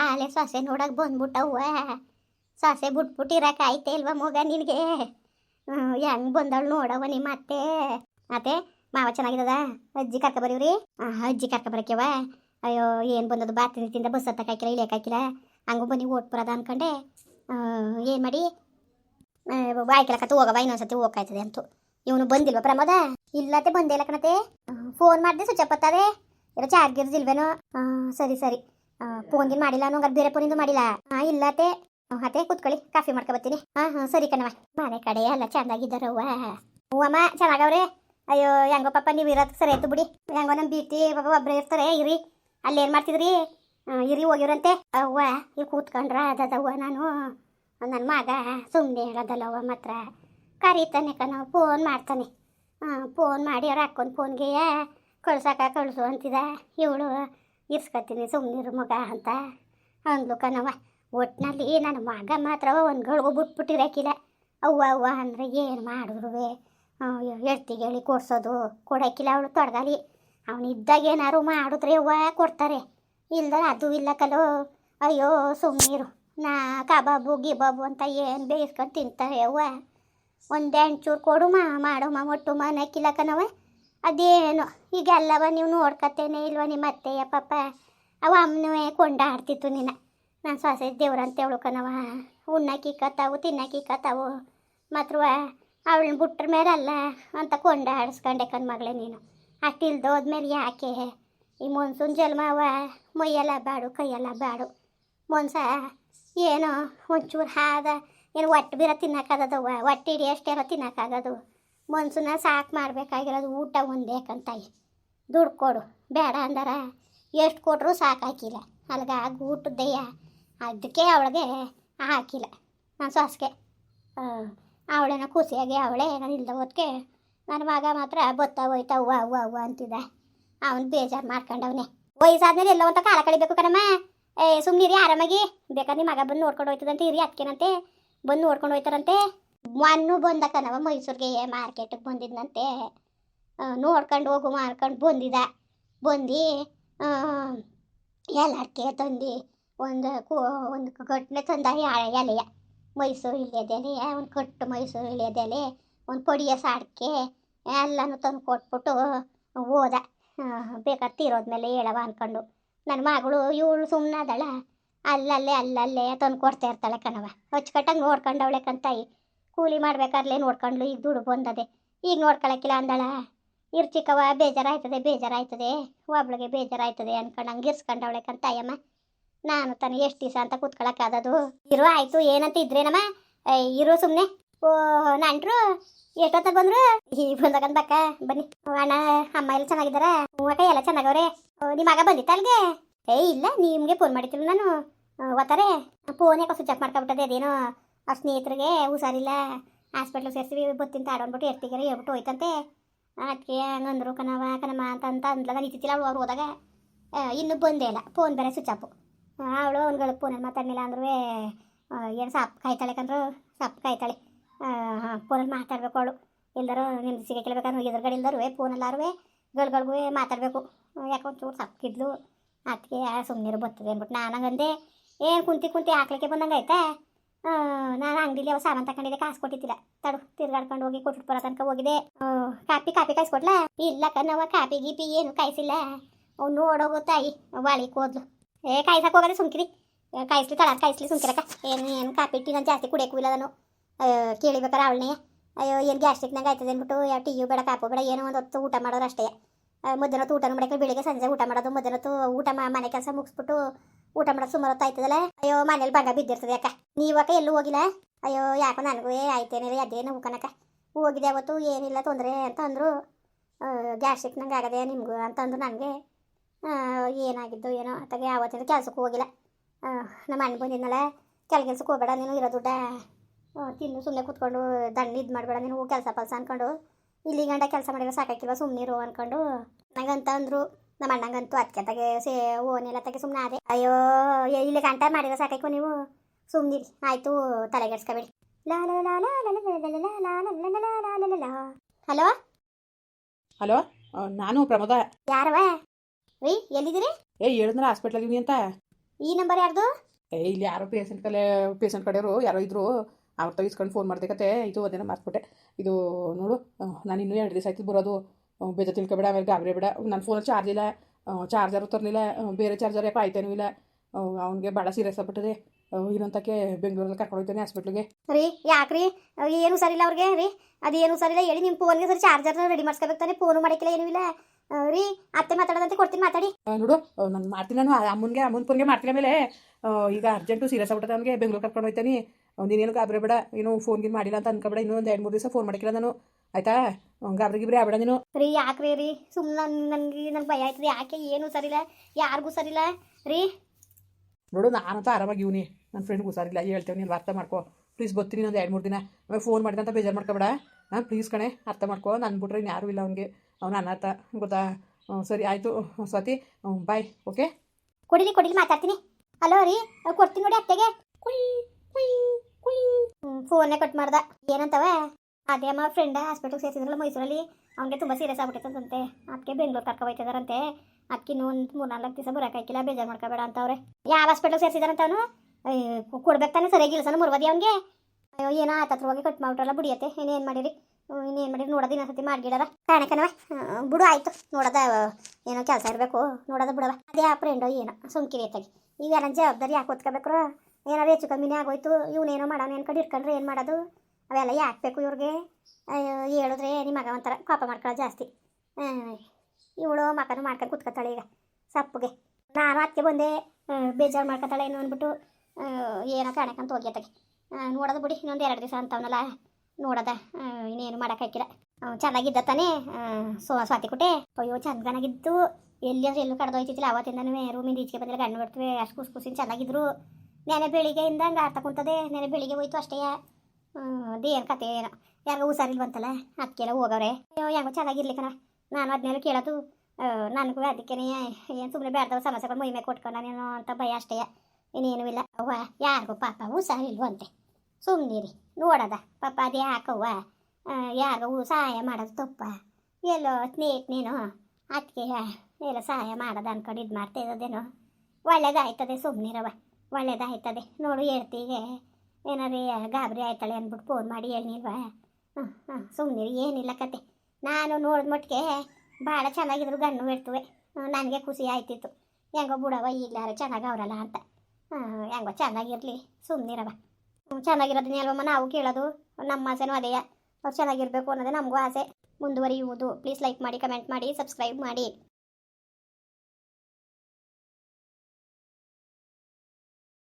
ಆಲೆ ಸೊಸೆ ನೋಡಕ್ಕೆ ಬಂದ್ಬಿಟ್ಟವ್ವ. ಸೊಸೆ ಬಿಟ್ಬಿಟ್ಟು ಇರಕ್ಕೆ ಆಯ್ತೆ ಇಲ್ವಾ ಮಗ ನಿನಗೆ? ಹೆಂಗ್ ಬಂದಳು ನೋಡವ್ವ ನಿಮ್ಮ ಅತ್ತೆ? ಅತ್ತೆ, ಮಾವ ಚೆನ್ನಾಗಿದ್ದದ ಅಜ್ಜಿ ಕರ್ಕ ಬರೀವ್ರಿ? ಅಜ್ಜಿ ಕರ್ಕ ಬರಕ್ಯವ ಅಯ್ಯೋ, ಏನು ಬಂದದ್ದು? ಬಾತಿ ತಿಂದ ಬಸ್ ಹತ್ತಕ್ಕೆ ಹಾಕಿಲ್ಲ ಇಳಿಯಕ್ಕೆ ಹಾಕಿಲ್ಲ. ಹಂಗೂ ಬನ್ನಿ, ಓಟ್ ಬರೋದ ಅನ್ಕೊಂಡೆ. ಏನು ಮಾಡಿ? ಆಯ್ಕಲಕತ್ತು ಹೋಗವ ಇನ್ನೊಂದ್ಸತಿ ಹೋಗ್ಕಾಯ್ತದೆ ಅಂತೂ. ಇವನು ಬಂದಿಲ್ವ ಪ್ರಮೋದ? ಇಲ್ಲತ್ತೆ ಬಂದೇ ಕಣತೆ ಫೋನ್ ಮಾಡಿದೆ ಸ್ವಿಚ್ ಅಪ್ ಇರೋ ಚಾರ್ಜ್ ಇಲ್ವೇನೋ? ಸರಿ ಸರಿ. ಫೋನ್ಗೆ ಮಾಡಿಲ್ಲ, ಅನ್ನೋ ಬೇರೆ ಫೋನಿಂದ ಮಾಡಿಲ್ಲ. ಹಾಂ ಇಲ್ಲತೆ ಅತ್ತೆ. ಕೂತ್ಕೊಳ್ಳಿ, ಕಾಫಿ ಮಾಡ್ಕೊ ಬತ್ತೀನಿ ಹಾಂ ಹಾಂ ಸರಿ ಕಣವ ಮನೆ ಕಡೆ ಎಲ್ಲ ಚೆನ್ನಾಗಿದ್ದಾರವ್ವ ಹ್ಞೂ ಅಮ್ಮ, ಚೆನ್ನಾಗವ್ರೆ? ಅಯ್ಯೋ, ಹೆಂಗೋ ಪಾಪ, ನೀವು ಇರೋದು ಸರಿ ಆಯ್ತು ಬಿಡಿ. ಹೆಂಗೋ ನಮ್ಮ ಬೀಟಿ ಪಾಪ ಒಬ್ಬರೇ ಇರ್ತಾರೆ, ಇರಿ. ಅಲ್ಲಿ ಏನು ಮಾಡ್ತಿದ್ರಿ? ಇರಿ ಹೋಗಿರಂತೆ ಅವ್ವ ಇಲ್ಲಿ ಕೂತ್ಕೊಂಡ್ರ, ಅದದವ್ವ ನಾನು. ನನ್ನ ಮಗ ಸುಮ್ಮನೆ ಹೇಳೋದಲ್ಲವ್ವ ಮಾತ್ರ. ಕರೀತಾನೆ ಕಣ ಫೋನ್ ಮಾಡ್ತಾನೆ. ಹಾಂ ಫೋನ್ ಮಾಡಿ ಅವ್ರು ಹಾಕ್ಕೊಂಡು ಫೋನ್ಗೆ ಕಳ್ಸಕ್ಕ ಕಳಿಸು ಅಂತಿದ. ಇವಳು ಇರ್ಸ್ಕೊತೀನಿ ಸುಮ್ಮನಿರು ಮಗ ಅಂತ ಅಂದ್ಲು ಕಣವ ಒಟ್ಟಿನಲ್ಲಿ ನನ್ನ ಮಗ ಮಾತ್ರ ಒಂದ್ಗಳಿಗೂ ಬಿಟ್ಬಿಟ್ಟಿರಕ್ಕಿಲ್ಲ ಅವ್ವ ಅವ್ವ ಅಂದರೆ ಏನು ಮಾಡಿದ್ರು ಎಡ್ತಿಗೆ ಹೇಳಿ ಕೊಡ್ಸೋದು ಕೊಡೋಕ್ಕಿಲ್ಲ ಅವಳು ತೊಡಗಲಿ. ಅವನಿದ್ದಾಗ ಏನಾರು ಮಾಡಿದ್ರೆ ಅವ್ವ ಕೊಡ್ತಾರೆ. ಇಲ್ದರೆ ಅದು ಇಲ್ಲ ಕಲೋ. ಅಯ್ಯೋ ಸುಮ್ಮನಿರು ನಾ ಕಬಾಬು, ಗಿಬಾಬು ಅಂತ ಏನು ಬೇಯಿಸ್ಕೊಂಡು ತಿಂತಾರೆ ಅವ್ವ? ಒಂದು ಎಂಟು ಕೊಡು ಮಾ ಮಾಡಮ್ಮ ಒಟ್ಟು ಮನೆ ಕಣವ ಅದೇನು. ಈಗೆಲ್ಲವ ನೀವು ನೋಡ್ಕತ್ತೇನೆ ಇಲ್ವ ನಿಮ್ಮ ಅತ್ತೆಯ ಪಾಪ? ಅವ ಅಮ್ಮನವೇ ಕೊಂಡಾಡ್ತಿತ್ತು ನಿನ್ನ. ನಾನು ಸೊಸೆ ದೇವ್ರಂತ ಕಣವ ಉಣ್ಣಕ್ಕಿ ಕತ್ತಾವು ತಿನ್ನಕ್ಕಿ ಕತ್ತಾವು ಮಾತ್ರವ ಅವಳನ್ನ ಬಿಟ್ರ ಮೇಲಲ್ಲ ಅಂತ ಕೊಂಡಾಡಿಸ್ಕೊಂಡೆ ಕಣ್ಮಗಳೇ ನೀನು. ಅಷ್ಟಿಲ್ದೋದ್ಮೇಲೆ ಯಾಕೆ? ಈ ಮುನ್ಸೂನ್ ಜನ್ಮ ಅವ ಮೊಯ್ಯಲ್ಲ ಬಾಡು, ಕೈಯೆಲ್ಲ ಬಾಡು. ಮೊನ್ಸ ಏನೋ ಒಂಚೂರು ಹಾದ, ಏನು ಒಟ್ಟು ಬೀರ ತಿನ್ನಕ್ಕಾಗದವ ಹೊಟ್ಟೆ ಅಷ್ಟೇ ಅಷ್ಟೇನೋ ತಿನ್ನಕ್ಕಾಗೋದು. ಮನ್ಸನ್ನ ಸಾಕು ಮಾಡಬೇಕಾಗಿರೋದು ಊಟ ಒಂದೇ ಕಂತಾಯಿ ದುಡ್ಡು ಕೊಡು. ಬೇಡ ಅಂದಾರ ಎಷ್ಟು ಕೊಟ್ಟರು ಸಾಕಾಕಿಲ್ಲ ಅಲ್ಗ ಊಟದ್ದಯ್ಯ ಅದಕ್ಕೆ ಅವಳಿಗೆ ಹಾಕಿಲ್ಲ. ನಾನು ಸಾಸಿಗೆ. ಅವಳೇನ ಖುಷಿಯಾಗಿ ಅವಳೇ ನಾನು ಇಲ್ದ ಹೊತ್ತಿಗೆ ನನ್ನ ಮಗ ಮಾತ್ರ ಬತ್ತಾ ಹೋಯ್ತಾ ಅವ್ವ ಅವ್ವ ಅವ್ವ ಅಂತಿದ್ದ. ಅವನು ಬೇಜಾರು ಮಾಡ್ಕೊಂಡವನೆ. ವಯಸ್ಸಾದ್ಮೇಲೆ ಎಲ್ಲ ಅಂತ ಕಾಲ ಕಳಿಬೇಕು ಕಣಮ್ಮ. ಏ ಸುಮ್ಮನಿರಿ ಆರಾಮಾಗಿ. ಬೇಕಾದ್ರೆ ನಿಮ್ಮ ಮಗ ಬಂದು ನೋಡ್ಕೊಂಡು ಹೋಯ್ತದಂತೆ, ಇರಿ ಅದಕ್ಕೇನಂತೆ ಬಂದು ನೋಡ್ಕೊಂಡು ಹೋಯ್ತಾರಂತೆ. ಮೊನ್ನು ಬಂದ ಕಣವ ಮೈಸೂರಿಗೆ ಮಾರ್ಕೆಟಿಗೆ ಬಂದಿದ್ನಂತೆ. ನೋಡ್ಕೊಂಡು ಹೋಗು ಮಾರ್ಕೊಂಡು ಬಂದಿದ್ದ ಬಂದು ಎಲ್ಲಕ್ಕೆ ತಂದು, ಒಂದು ಕೂ, ಒಂದು ಗಟ್ಟನೆ ತಂದ. ಎಲೆಯ ಮೈಸೂರು ಇಳಿಯೋದೆಲೆ ಒಂದು ಕಟ್ಟು ಮೈಸೂರು ಇಳಿಯೋದೆಲೆ ಒಂದು ಪೊಡಿಯ ಸಾಡ್ಕೆ ಎಲ್ಲನೂ ತಂದು ಕೊಟ್ಬಿಟ್ಟು ಹೋದ. ಬೇಕಾದ್ರೆ ತೀರೋದ್ಮೇಲೆ ಹೇಳವ ಅಂದ್ಕೊಂಡು ನನ್ನ ಮಗಳು ಇವಳು ಸುಮ್ಮನೆ ಅದಳ ಅಲ್ಲಲ್ಲೇ ಅಲ್ಲಲ್ಲೇ ತಂದು ಕೊಡ್ತಾ ಇರ್ತಾಳೆ ಕಣವ ಅಚ್ಚುಕಟ್ಟಾಗಿ ನೋಡ್ಕೊಂಡವಳೆ ಕಂತಾಯಿ ಕೂಲಿ ಮಾಡ್ಬೇಕಾರ್ಲೇ ನೋಡ್ಕೊಂಡ್ಲು, ಈಗ ದುಡ್ಡು ಬಂದದೆ. ಈಗ ನೋಡ್ಕೊಳಕ್ಕಿಲ್ಲ ಅಂದಳ. ಇರ್ಚಿಕವ ಬೇಜಾರಾಯ್ತದೆ ಬೇಜಾರಾಯ್ತದೆ. ಒಬ್ಳಿಗೆ ಬೇಜಾರಾಯ್ತದೆ ಅನ್ಕೊಂಡು ಹಂಗೆ ಇರ್ಸ್ಕೊಂಡವಳೆ ಕಂತಾಯಮ್ಮ ನಾನು ತಾನು ಎಷ್ಟು ದಿವಸ ಅಂತ ಕೂತ್ಕೊಳಕ್ಕಾದದು ಇರೋ, ಆಯ್ತು ಏನಂತ ಇದ್ರೇನಮ್ಮ ಇರೋ ಸುಮ್ಮನೆ ಓ ನಂಟ್ರು ಎಷ್ಟೊತ್ತ ಬಂದ್ರು? ಈಗ ಬಂದಾಗ ಬನ್ನಿ. ಅಣ್ಣ, ಅಮ್ಮ ಎಲ್ಲ ಚೆನ್ನಾಗಿದ್ದಾರ? ಅಕ್ಕ ಎಲ್ಲ ಚೆನ್ನಾಗವ್ರೆ? ನಿಮ್ಮ ಮಗ ಬಂದಿತ್ತ ಅಲ್ಗೆ ಏ, ಇಲ್ಲ, ನಿಮ್ಗೆ ಫೋನ್ ಮಾಡಿದ್ರು ನಾನು. ಓತಾರೆ ಫೋನ್ ಯಾಕೋ ಸ್ವಿಚ್ ಆಫ್ ಮಾಡ್ಕೊಬಿಟ್ಟದೆ, ಅದೇನೋ ಅವ್ರ ಸ್ನೇಹಿತರಿಗೆ ಹುಷಾರಿಲ್ಲ ಹಾಸ್ಪಿಟ್ಲ್ ಸೇರಿಸಿ ಬತ್ತಿಂತ ಆಡೋನ್ಬಿಟ್ಟು ಎರ್ತಿಗೆರೆ ಹೇಳ್ಬಿಟ್ಟು ಹೋಯ್ತಂತೆ. ಅದಕ್ಕೆ ಹಂಗಂದ್ರು ಕಣವ ಕನಮ್ಮ ಅಂತ ಅಂತ ಅಂದ್ಲಾಗ ನಿಂತಿಲ್ಲ ಅವ್ರು ಹೋದಾಗ ಆ, ಇನ್ನೂ ಬಂದೇ ಇಲ್ಲ ಫೋನ್ ಬೇರೆ ಸ್ವಿಚ್ ಆಫು ಅವಳು ಅವ್ನುಗಳು ಫೋನಲ್ಲಿ ಮಾತಾಡಲಿಲ್ಲ ಅಂದ್ರೂ ಏನು ಸಾಪ್ ಕಾಯ್ತಾಳೆ ಕಂದ್ರು ಸಾಪ್ ಕಾಯ್ತಾಳೆ. ಹಾಂ ಫೋನಲ್ಲಿ ಮಾತಾಡಬೇಕು ಅವಳು. ಎಲ್ಲರೂ ನಿಮ್ದು ಸಿಗ ಕೇಳಬೇಕಂದ್ರೆ ಎದುರುಗಡೆ ಇಲ್ದರು ಫೋನಲ್ಲಾರು ಗಳ್ಗಳಿಗೂ ಮಾತಾಡಬೇಕು. ಯಾಕೋ ಚೂರು ಸಪ್ಕಿದ್ಲು ಅದಕ್ಕೆ ಸುಮ್ಮನೆ ಬರ್ತದೆ ಅಂದ್ಬಿಟ್ಟು ನಾನು ಹಂಗಂದೆ ಏನು ಕುಂತಿ ಕುಂತಿ ಹಾಕ್ಲಿಕ್ಕೆ ಬಂದಂಗೆ ಆಯ್ತಾ ನಾನು ಅಂಗಡಿಲಿ ಅವ ಸಾಮಾನು ತಕೊಂಡಿದ್ದೆ ಕಾಸು ಕೊಟ್ಟಿದ್ದಿಲ್ಲ. ತಡು ತಿರ್ಗಾಡ್ಕೊಂಡು ಹೋಗಿ ಕೊಟ್ಬಿಟ್ಟು ಬರೋ ತನಕ ಹೋಗಿದೆ. ಕಾಪಿ ಕಾಪಿ ಕಾಯಿಸ್ಕೊಡ್ಲಾ ಇಲ್ಲ ಕಣ್ಣವ ಕಾಪಿ ಗೀಪಿ ಏನು ಕಾಯಿಸಿಲ್ಲ. ಅವ್ನು ನೋಡೋಗೋ ತಾಯಿ ವಾಳಿಗೆ ಹೋದ್ಲು. ಏ ಕಾಯ್ಸಕ್ಕೆ ಹೋಗದೆ ಸುಮ್ಕಿರಿ. ಏ, ಕಾಯಿಸ್ಲಿ ತಳ ಕಾಯಿಸ್ಲಿ ಸುಮ್ಕಿರಕ್ಕ. ಏನು ಏನು ಕಾಪಿ ಇಟ್ಟು ನಾನು ಜಾಸ್ತಿ ಕುಡಿಯಕ್ಕೂ ಇಲ್ಲ ನಾನು ಕೇಳಿಬೇಕಾರೆ ಅವಳನ್ನೇ. ಅಯ್ಯೋ ಏನು ಗ್ಯಾಸ್ಟ್ರಿಕ್ನಾಗ ಆಯ್ತದೆ ಅಂದ್ಬಿಟ್ಟು ಯಾವ ಟೀಯು ಬೇಡ ಕಾಪು ಬೇಡ ಏನೋ ಒಂದು ಹೊತ್ತು ಊಟ ಮಾಡೋರು ಅಷ್ಟೇ. ಮಧ್ಯಾಹ್ನ ಹೊತ್ತು ಊಟ ಮಾಡಕ್ಕೆ ಬೆಳಿಗ್ಗೆ ಸಂಜೆ ಊಟ ಮಾಡೋದು. ಮಧ್ಯಾಹ್ನ ಹೊತ್ತು ಊಟ ಮನೆ ಕೆಲಸ ಮುಗಿಸ್ಬಿಟ್ಟು ಊಟ ಮಾಡೋದು ಸುಮಾರು ಹೊತ್ತು ಆಯ್ತದಲ್ಲ? ಅಯ್ಯೋ, ಮನೇಲಿ ಬಂಗ ಬಿದ್ದಿರ್ತದೆ ಅಕ್ಕ. ನೀವಕ್ಕ ಎಲ್ಲೂ ಹೋಗಿಲ್ಲ? ಅಯ್ಯೋ, ಯಾಕೋ ನನಗೂ ಆಯ್ತೇನಿಲ್ಲ ಅದೇನು ಕನಕ. ಹೋಗಿದೆ ಅವತ್ತು, ಏನಿಲ್ಲ ತೊಂದರೆ ಅಂತ ಅಂದರು. ಗ್ಯಾಸ್ಟ್ರಿಕ್ ನಂಗೆ ಆಗದೆ ನಿಮಗೂ ಅಂತಂದು ನನಗೆ. ಏನಾಗಿದ್ದು ಏನೋ ಅತ್ತಾಗೆ ಯಾವತ್ತಿನ ಕೆಲಸಕ್ಕೆ ಹೋಗಿಲ್ಲ. ನಮ್ಮ ಅಣ್ಣ ಬಂದಿದ್ನಲ್ಲ ಕೆಲ ಕೆಲಸಕ್ಕೆ ಹೋಗಬೇಡ, ನೀನು ಇರೋ ದುಡ್ಡ ತಿಂದು ಸುಮ್ಮನೆ ಕೂತ್ಕೊಂಡು ದಂಡ ಇದು ಮಾಡಬೇಡ, ನೀನು ಕೆಲಸ ಪಲ್ಸ ಅಂದ್ಕೊಂಡು ಇಲ್ಲಿ ಗಂಡ ಕೆಲಸ ಮಾಡಿದ್ರೆ ಸುಮ್ಮನೆ ಸುಮ್ಮನಿರು ಅನ್ಕೊಂಡು ನಂಗಂತ ಅಂದರು ನಮ್ಮ ಅಣ್ಣಂಗಂತೂ ಅದಕ್ಕೆ ಸೇ ಓನೆಲ್ಲ ತಗೆ ಸುಮ್ಮನೆ ಅದೇ ಅಯ್ಯೋ ಇಲ್ಲಿ ಗಂಟ ಮಾಡಿದ್ರೆ ಸಾಕಾಯ್ಕು ನೀವು ಸುಮ್ಮನಿರಿ ಆಯಿತು ತಲೆಗೆಡ್ಸ್ಕೊಬೇಡಿ ಹಲೋ ಹಲೋ ನಾನು ಪ್ರಮೋದ ಯಾರವ ರೀ ಎಲ್ಲಿದ್ದೀರಿ ಏ ಹೇಳಿದ್ರ ಹಾಸ್ಪಿಟ್ಲಾಗ ಅಂತ ಈ ನಂಬರ್ ಯಾರ್ದು ಏ ಇಲ್ಲಿ ಯಾರೋ ಪೇಷಂಟ್ ಕಲೆ ಪೇಷಂಟ್ ಕಡೆಯವರು ಯಾರೋ ಇದ್ರು ಅವ್ರ ತೆಗಿಸ್ಕೊಂಡು ಫೋನ್ ಮಾಡ್ದೆ ಕತೆ ಇದು ಅದೇನೋ ಮರ್ತ್ಬಿಟ್ಟೆ ಇದು ನೋಡು ನಾನು ಇನ್ನೂ ಎರಡು ದಿವಸ ಆಯ್ತು ಬರೋದು. ಬೇಜ ತಿಳ್ಕೊಬೇಡ ಆಮೇಲೆ ಗಾಬರಿ ಬೇಡ. ನನ್ನ ಫೋನಲ್ಲಿ ಚಾರ್ಜ್ ಇಲ್ಲ. ಚಾರ್ಜರು ತರಲಿಲ್ಲ ಬೇರೆ ಚಾರ್ಜರ್ ಯಾಕೆ ಆಯ್ತೇನೂ ಇಲ್ಲ. ಅವನಿಗೆ ಭಾಳ ಸೀರಿಯಸ್ ಆಗ್ಬಿಟ್ಟಿದೆ. ಇನ್ನೊಂದಕ್ಕೆ ಬೆಂಗಳೂರಲ್ಲಿ ಕರ್ಕೊಂಡು ಹೋಗ್ತಾನೆ ಹಾಸ್ಪಿಟ್ಲಿಗೆ ರೀ ಯಾಕ್ರಿ? ಏನು ಸರಿಲ್ಲ ಅವ್ರಿಗೆ ರೀ? ಅದೇನು ಸರಿಲ್ಲ. ಹೇಳಿ ನಿಮ್ಮ ಫೋನ್ಗೆ ಸರಿ ಚಾರ್ಜರ್ ರೆಡಿ ಮಾಡಿಸ್ಕೋಬೇಕು ತಾನೆ. ಫೋನು ಮಾಡೋಕ್ಕಿಲ್ಲ ಏನೂ ಇಲ್ಲ. ರೀ ಅತ್ತೆ ಮಾತಾಡೋದಂತೆ ಕೊಡ್ತೀನಿ ಮಾತಾಡಿ. ನೋಡು ನಾನು ಮಾಡ್ತೀನಿ ನಾನು. ಅಮ್ಮನಿಗೆ ಅಮ್ಮನ ಫೋನ್ಗೆ ಮಾಡ್ತೀನಿ ಆಮೇಲೆ ಈಗ ಅರ್ಜೆಂಟು ಸೀರಿಯಸ್ ಆಗ್ಬಿಟ್ಟದೆ ಅವ್ನಿಗೆ. ಬೆಂಗಳೂರು ಕರ್ಕೊಂಡು ಹೋಗ್ತಾನೆ. ನೀನೇನು ಗಾಬರಿ ಬೇಡ ಏನು ಫೋನ್ ಗಿನ್ ಮಾಡಿಲ್ಲ ಅಂತ ಅನ್ಕೋಬೇಡ ಇನ್ನೂ ಒಂದು ಎರಡು ಮೂರು ದಿವಸ ಫೋನ್ ಮಾಡಿಕಿಲ್ಲ ನಾನು. ಆಯ್ತಾ? ಗಾಬರಿ ಗಿಬ್ರಿ ಆಬೇಡ ನೀನು. ರೀ ಯಾಕ್ರಿ ರೀ? ಸುಮ್ಮನೆ ನನಗೆ ನನಗೆ ಭಯ ಆಯ್ತದೆ ಯಾಕೆ ಏನು ಸರಿಲ್ಲ ಯಾರಿಗೂ ಸರಿಲ್ಲ ರೀ? ನೋಡು ನಾನಂತೂ ಆರಾಮಾಗಿ ಇವನಿ. ನನ್ನ ಫ್ರೆಂಡ್ಗೂ ಹುಷಾರಿಲ್ಲ ಹೇಳ್ತೇವೆ ನೀನು ಅರ್ಥ ಮಾಡ್ಕೋ. ಪ್ಲೀಸ್ ಬರ್ತೀನಿ ಒಂದು ಎರಡು ಮೂರು ದಿನ. ಆಮೇಲೆ ಫೋನ್ ಮಾಡಿದೆ ಅಂತ ಬೇಜಾರು ಮಾಡ್ಕೋಬೇಡ ಹಾಂ ಪ್ಲೀಸ್ ಕಣೆ ಅರ್ಥ ಮಾಡ್ಕೋ. ನಾನು ಬಿಟ್ರೆ ಇನ್ನು ಯಾರೂ ಇಲ್ಲ ಅವನಿಗೆ. ಅವ್ನು ಅನರ್ಥ ಗೊತ್ತಾ? ಸರಿ ಆಯಿತು ಸ್ವಾತಿ. ಬಾಯ್ ಓಕೆ ಕೊಡಿಲಿ ಕೊಡಿಲಿ ಮಾತಾಡ್ತೀನಿ. ಅಲೋ ರೀ ಕೊಡ್ತೀನಿ ನೋಡಿ ಅತ್ತೆಗೆ. ಕುಯ್ ಕುಯ್ ಫೋನ್ನೇ ಕಟ್ ಮಾಡ್ದ. ಏನಂತವ? ಅದೇ ಅಮ್ಮ ಫ್ರೆಂಡ್ ಹಾಸ್ಪಿಟಲ್ಗೆ ಸೇರಿಸಿದ್ರಲ್ಲ ಮೈಸೂರಲ್ಲಿ, ಅವ್ನಿಗೆ ತುಂಬ ಸೀರಿಯಸ್ ಆಗ್ಬಿಟ್ಟಿತ್ತಂತೆ. ಅದಕ್ಕೆ ಬೆಂಗಳೂರು ಕರ್ಕೊ ಹೋಯ್ತಿದಾರಂತೆ. ಅದಕ್ಕೆ ಇನ್ನೂ ಒಂದು ಮೂರು ನಾಲ್ಕು ದಿವಸ ಬರೋಕ್ಕಾಗಿಲ್ಲ ಬೇಜಾರು ಮಾಡ್ಕೋಬೇಡ ಅಂತ ಅವ್ರೆ ಯಾವ ಹಾಸ್ಪಿಟಲ್ ಸೇರಿಸಿದಾರಂತ ಅವನು? ಕೊಡ್ಬೇಕು ತಾನೆ ಸರಿಯಾಗಿಲ್ಲ ಇಲ್ಸನ ಮುರ್ವದಿ ಅವ್ನಿಗೆ. ಅಯ್ಯೋ, ಏನೋ ಆತತ್ರ ಹೋಗಿ ಕಟ್ ಮಾಡ್ಬಿಟ್ರಲ್ಲ, ಬಿಡಿಯತ್ತೆ. ಇನ್ನೇನು ಮಾಡಿರಿ? ಇನ್ನೇನು ಮಾಡಿರಿ? ನೋಡೋದು ಇನ್ನೊಂದ್ಸತಿ ಮಾಡ್ಗಿಡಲ್ಲ ಕಾಣಕನವ? ಬಿಡು, ಆಯ್ತು. ನೋಡೋದ, ಏನೋ ಕೆಲಸ ಇರಬೇಕು. ನೋಡೋದ ಬಿಡವ. ಅದೇ ಆ ಫ್ರೆಂಡೋ ಏನೋ ಸುಮ್ಕಿರಿ ಈಗ ಇವೆಲ್ಲ ಜವಾಬ್ದಾರಿ ಯಾಕೆ ಓದ್ಕೋಬೇಕ್ರು ಏನಾರು ಹೆಚ್ಚು ಕಮ್ಮಿನೇ ಆಗೋಯ್ತು. ಇವನೇನೋ ಮಾಡೋಣ ಅನ್ಕೊಂಡು ಇಟ್ಕೊಂಡ್ರೆ ಏನು ಮಾಡೋದು? ಅವೆಲ್ಲ ಯಾಕೆ ಬೇಕು ಇವ್ರಿಗೆ? ಹೇಳಿದ್ರೆ ನಿಮ್ಮ ಮಗ ಒಂಥರ ಕೋಪ ಮಾಡ್ಕೊಳ್ಳೋ ಜಾಸ್ತಿ. ಇವಳು ಮಕನು ಮಾಡ್ಕೊಂಡು ಕುತ್ಕೊತಾಳೆ ಈಗ, ಸಪ್ಪಗೆ. ನಾನು ಅದಕ್ಕೆ ಬಂದೆ. ಬೇಜಾರು ಮಾಡ್ಕೊತಾಳೆ ಏನು ಅಂದ್ಬಿಟ್ಟು ಏನೋ ಕಾಣಕ್ಕಂತ ಹೋಗ್ಯತ್ತಾಗೆ ನೋಡೋದು ಬಿಡಿ, ಇನ್ನೊಂದು ಎರಡು ದಿವಸ ಅಂತವನಲ್ಲ, ನೋಡದ. ಇನ್ನೇನು ಮಾಡೋಕ್ಕಾಗಿಲ್ಲ ಚೆನ್ನಾಗಿದ್ದ ತಾನೇ. ಸೊ, ಸ್ವಾತಿ ಕುಟೆ. ಅಯ್ಯೋ, ಚಂದಗನಾಗಿದ್ದು. ಎಲ್ಲಿ ಅಂದ್ರೆ ಎಲ್ಲೂ ಕಡ್ದೋಯ್ತಿದ್ದಿಲ್ಲ. ಅವತ್ತಿಂದನೂ ರೂಮಿಂದ ಈಚೆಗೆ ಬಂದಿಲ್ಲ ಗಂಡು ಬಿಡ್ತವೆ ಅಷ್ಟು ಕುಸ್ ಕುಸಿನ ಚೆನ್ನಾಗಿದ್ರು. ನೆನೆ ಬೆಳಿಗ್ಗೆಯಿಂದ ಹಂಗೆ ಆಡ್ತಾ ಕುಂತದೆ, ನೆನೆ ಬೆಳಿಗ್ಗೆ ಹೋಯ್ತು ಅಷ್ಟೇ. ಅದೇನು ಕತೆ ಏನೋ. ಯಾರಿಗೋ ಹುಷಾರಿಲ್ವಂತಲ್ಲ ಅದಕ್ಕೆಲ್ಲ ಹೋಗವ್ರೆ. ಅಯ್ಯೋ, ಹೆಂಗೋ ಚೆನ್ನಾಗಿರ್ಲಿ ಕಣ. ನಾನು ಅದನ್ನೆಲ್ಲ ಕೇಳೋದು. ನನಗೂ ಅದಕ್ಕೆ ಏನು ಸುಮ್ಮನೆ ಬೇಡ್ದವ ಸಮಸ್ಯೆಗಳು ಮೈ ಮೇಲೆ ಕೊಟ್ಕೊಂಡನೇನೋ ಅಂತ ಭಯ ಅಷ್ಟೇ. ಇನ್ನೇನು ಇಲ್ಲ. ಅವ್ವ, ಯಾರಿಗೂ ಪಾಪ ಹುಷಾರಿಲ್ವಂತೆ ಸುಮ್ಮನಿರಿ ನೋಡದ. ಪಾಪ ಅದೇ ಯಾಕವ್ವ ಯಾರಿಗೂ ಸಹಾಯ ಮಾಡೋದು ತಪ್ಪ. ಎಲ್ಲೋ ಸ್ನೇಹಿತನೇನೋ ಅದಕ್ಕೆ ಎಲ್ಲ ಸಹಾಯ ಮಾಡೋದು ಅನ್ಕೊಂಡು ಇದು ಮಾಡ್ತಾ ಇರೋದೇನೋ. ಒಳ್ಳೇದಾಯ್ತದೆ ಸುಮ್ಮನಿರವ ಒಳ್ಳೇದಾಯ್ತದೆ. ನೋಡು ಹೇಳ್ತೀಗೆ. ಏನಾರೀ, ಗಾಬರಿ ಆಯ್ತಾಳೆ ಅಂದ್ಬಿಟ್ಟು ಫೋನ್ ಮಾಡಿ ಹೇಳಿಲ್ವಾ ಹಾಂ ಹಾಂ ಸುಮ್ಮನೆ ಏನಿಲ್ಲ ಕತೆ. ನಾನು ನೋಡಿದ ಮಟ್ಟಿಗೆ ಭಾಳ ಚೆನ್ನಾಗಿದ್ರು ಗಣ್ಣು ಇರ್ತವೆ ನನಗೆ ಖುಷಿ ಆಯ್ತಿತ್ತು. ಹೆಂಗೋ ಬಿಡವ ಈಗಲಾರ ಚೆನ್ನಾಗಿ ಅವರಲ್ಲ ಅಂತ. ಹಾಂ, ಹೆಂಗೋ ಚೆನ್ನಾಗಿರಲಿ ಸುಮ್ಮನಿರವ ಚೆನ್ನಾಗಿರೋದನ್ನೇ ಅಲ್ವಮ್ಮ, ನಾವು ಕೇಳೋದು. ನಮ್ಮ ಆಸೆನೂ ಅದೇ. ಅವ್ರು ಚೆನ್ನಾಗಿರಬೇಕು ಅನ್ನೋದೇ ನಮಗೂ ಆಸೆ. ಮುಂದುವರಿಯುವುದು. ಪ್ಲೀಸ್ ಲೈಕ್ ಮಾಡಿ ಕಮೆಂಟ್ ಮಾಡಿ ಸಬ್ಸ್ಕ್ರೈಬ್ ಮಾಡಿ.